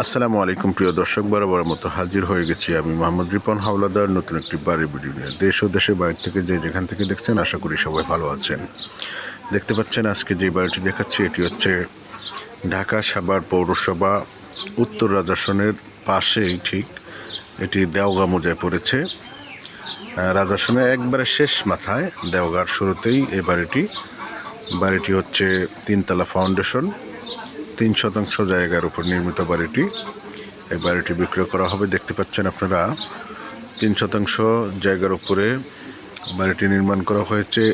আসসালামু আলাইকুম, প্রিয় দর্শক বরাবর মতো হাজির হয়ে গেছি আমি মোহাম্মদ রিপন, হাওলাদার, নতুন একটি বাড়ি ভিডিও নিয়ে। দেশ ও দেশের বাইরে থেকে যে যেখান থেকে দেখছেন, আশা করি সবাই ভালো আছেন। দেখতে পাচ্ছেন, আজকে যে বাড়িটি দেখাচ্ছি, এটি হচ্ছে ঢাকা সাভার পৌরসভা, উত্তর রাজাসনের পাশেই ঠিক এটি দেওগা মোজায় পড়েছে। রাজাসনের একবারে শেষ মাথায় দেওগার শুরুতেই এই বাড়িটি। বাড়িটি হচ্ছে তিনতলা ফাউন্ডেশন। তিন শতাংশ জায়গার উপর নির্মিত বাড়িটি। এই বাড়িটি বিক্রয় করা হবে, দেখতে পাচ্ছেন আপনারা। তিন শতাংশ জায়গার উপরে বাড়িটি নির্মাণ করা হয়েছে।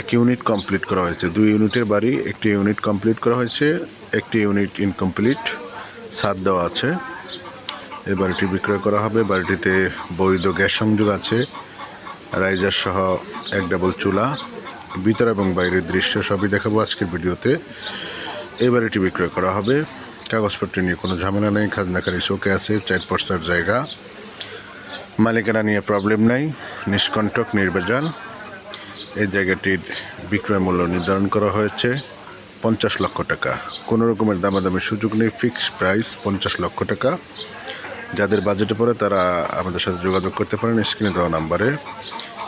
এক ইউনিট কমপ্লিট করা হয়েছে। দুই ইউনিটের বাড়ি, একটি ইউনিট কমপ্লিট করা হয়েছে, একটি ইউনিট ইনকমপ্লিট ছাদ দেওয়া আছে। এই বাড়িটি বিক্রয় করা হবে। বাড়িটিতে বৈধ গ্যাস সংযোগ আছে, রাইজার সহ এক ডাবল চুলা, ভিতর এবং বাইরের দৃশ্য সবই দেখাবো আজকের ভিডিওতে। এই বাড়িটি বিক্রয় করা হবে। কাগজপত্র নিয়ে কোনো ঝামেলা নেই, খাজনাকারী শোকে আছে চার পর্সার জায়গা। মালিকানা নিয়ে প্রবলেম নাই, নিষ্কণ্টক নির্বাচন। এই জায়গাটির বিক্রয় মূল্য নির্ধারণ করা হয়েছে পঞ্চাশ লক্ষ টাকা। কোনো রকমের দামাদামির সুযোগ নেই ফিক্সড প্রাইস পঞ্চাশ লক্ষ টাকা। যাদের বাজেটে পড়ে তারা আমাদের সাথে যোগাযোগ করতে পারেন স্ক্রিনে দেওয়া নাম্বারে।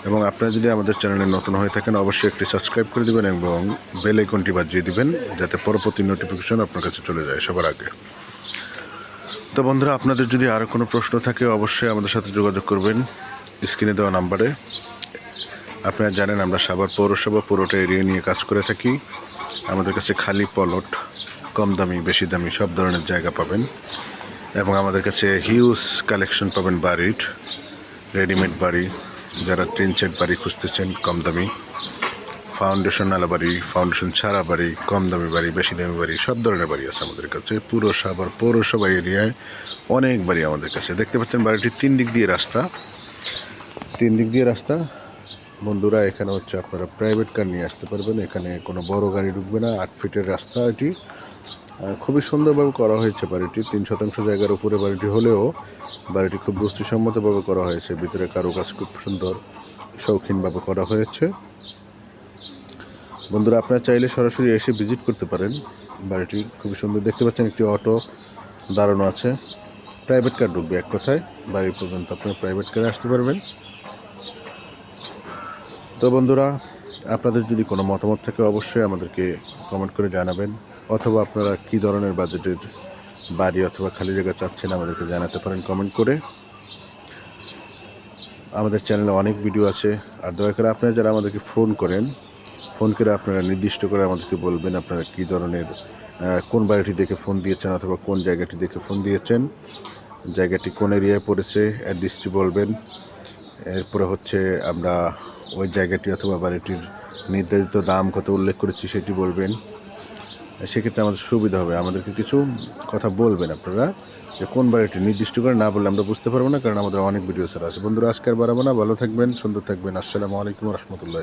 এবং আপনারা যদি আমাদের চ্যানেলে নতুন হয়ে থাকেন, অবশ্যই একটি সাবস্ক্রাইব করে দেবেন এবং বেল আইকনটি বাজিয়ে দিবেন, যাতে পরবর্তী নোটিফিকেশন আপনার কাছে চলে যায় সবার আগে। তো বন্ধুরা, আপনাদের যদি আরও কোনো প্রশ্ন থাকে, অবশ্যই আমাদের সাথে যোগাযোগ করবেন স্ক্রিনে দেওয়া নাম্বারে। আপনারা জানেন, আমরা সাভার পৌরসভা পুরোটা এরিয়া নিয়ে কাজ করে থাকি। আমাদের কাছে খালি পলট কম দামি, বেশি দামি, সব ধরনের জায়গা পাবেন। এবং আমাদের কাছে হিউজ কালেকশন পাবেন বাড়ির রেডিমেড বাড়ি। যারা ট্রেন সেট বাড়ি খুঁজতেছেন, কম দামি। ফাউন্ডেশন আলা বাড়ি ফাউন্ডেশন ছাড়া বাড়ি, কম দামি বাড়ি, বেশি দামি বাড়ি, সব ধরনের বাড়ি আছে আমাদের কাছে। পুরো সাভার পৌরসভা এরিয়ায় অনেক বাড়ি আমাদের কাছে। দেখতে পাচ্ছেন বাড়িটির তিন দিক দিয়ে রাস্তা। তিন দিক দিয়ে রাস্তা। বন্ধুরা, এখানে হচ্ছে আপনারা প্রাইভেট কার নিয়ে আসতে পারবেন। এখানে কোনো বড় গাড়ি ঢুকবে না। আট ফিটের রাস্তা এটি। খুবই সুন্দরভাবে করা হয়েছে বাড়িটি। তিন শতাংশ জায়গার উপরে বাড়িটি হলেও বাড়িটি খুব বস্তুসম্মতভাবে করা হয়েছে। ভিতরে কারুকাজ খুব সুন্দর শৌখিনভাবে করা হয়েছে। বন্ধুরা, আপনারা চাইলে সরাসরি এসে ভিজিট করতে পারেন। বাড়িটি খুবই সুন্দর। দেখতে পাচ্ছেন একটি অটো দাঁড়ানো আছে। প্রাইভেট কার ঢুকবে এক কথায়। বাড়ি পর্যন্ত আপনারা প্রাইভেট কারে আসতে পারবেন। তো বন্ধুরা, আপনাদের যদি কোনো মতামত থাকে অবশ্যই আমাদেরকে কমেন্ট করে জানাবেন। অথবা আপনারা কী ধরনের বাজেটের বাড়ি অথবা খালি জায়গা চাচ্ছেন আমাদেরকে জানাতে পারেন কমেন্ট করে। আমাদের চ্যানেলে অনেক ভিডিও আছে, আর দয়া করে আপনারা যারা আমাদেরকে ফোন করেন ফোন করে আপনারা নির্দিষ্ট করে আমাদেরকে বলবেন আপনারা কী ধরনের কোন বাড়িটি দেখে ফোন দিয়েছেন অথবা কোন জায়গাটি দেখে ফোন দিয়েছেন, জায়গাটি কোন এরিয়ায় পড়েছে অ্যাড্রেসটি বলবেন। এরপরে হচ্ছে আমরা ওই জায়গাটি অথবা বাড়িটির নির্ধারিত দাম কত উল্লেখ করেছি সেটি বলবেন। সেক্ষেত্রে আমাদের সুবিধা হবে। আমাদেরকে কিছু কথা বলবেন আপনারা যে কোন বাড়িটি নির্দিষ্ট করে না বললে আমরা বুঝতে পারব না, কারণ আমাদের অনেক ভিডিও ছাড়া আছে। বন্ধুরা আজকে আর বাড়াবো না। ভালো থাকবেন, সুন্দর থাকবেন। আসসালামু আলাইকুম রহমতুল্লাহ